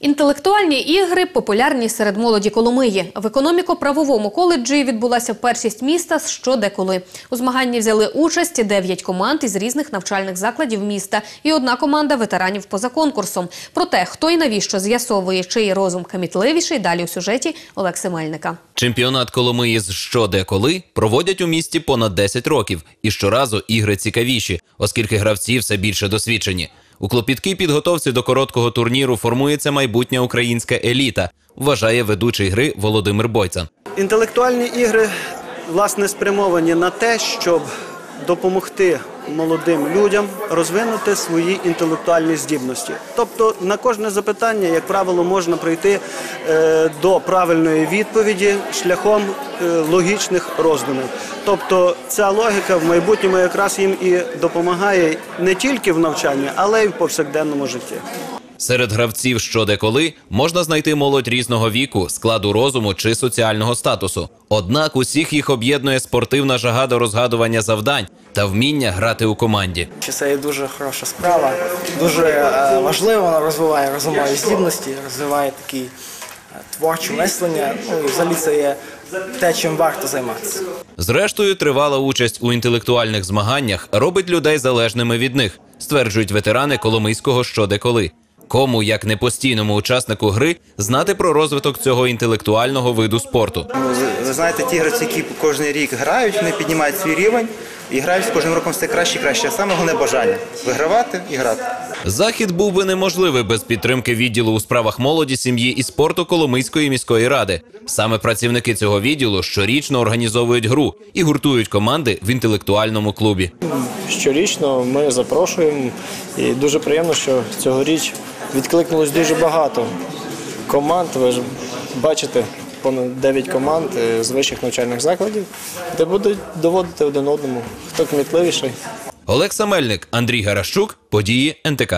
Інтелектуальні ігри популярні серед молоді Коломиї. В економіко-правовому коледжі відбулася першість міста з що. У змаганні взяли участь 9 команд із різних навчальних закладів міста і одна команда ветеранів поза конкурсом. Про те, хто і навіщо з'ясовує, чий розум камітливіший, далі у сюжеті Олекси Мельника. Чемпіонат Коломиї з що де проводять у місті понад 10 років, і щоразу ігри цікавіші, оскільки гравці все більше досвідчені. У клопіткій підготовці до короткого турніру формується майбутня українська еліта, вважає ведучий гри Володимир Бойцан. Інтелектуальні ігри власне спрямовані на те, щоб допомогти молодим людям розвинути свої інтелектуальні здібності. Тобто на кожне запитання, як правило, можна прийти е, до правильної відповіді шляхом е, логічних роздумів. Тобто ця логіка в майбутньому якраз їм і допомагає не тільки в навчанні, але й в повсякденному житті. Серед гравців що де коли можна знайти молодь різного віку, складу розуму чи соціального статусу. Однак усіх їх об'єднує спортивна жага до розгадування завдань та вміння грати у команді. Це є дуже хороша справа, дуже е, важливо, вона розвиває розумові здібності, розвиває такі е, творче мислення. Ну і взагалі це є те, чим варто займатися. Зрештою, тривала участь у інтелектуальних змаганнях робить людей залежними від них, стверджують ветерани Коломийського що де коли. Кому, як не постійному учаснику гри, знати про розвиток цього інтелектуального виду спорту. Ви- ви знаєте, ті гравці, які кожен рік грають, вони піднімають свій рівень і грають з кожним роком все краще і краще. А Саме головне бажання вигравати і грати. Захід був би неможливий без підтримки відділу у справах молоді, сім'ї і спорту Коломийської міської ради. Саме працівники цього відділу щорічно організовують гру і гуртують команди в інтелектуальному клубі. Щорічно ми запрошуємо, і дуже приємно, що цьогоріч відкликнулось дуже багато команд. Ви ж бачите, понад 9 команд е, з вищих навчальних закладів, де будуть доводити один одному, хто кмітливіший. Олег Самельник, Андрій Гарашчук, події НТК.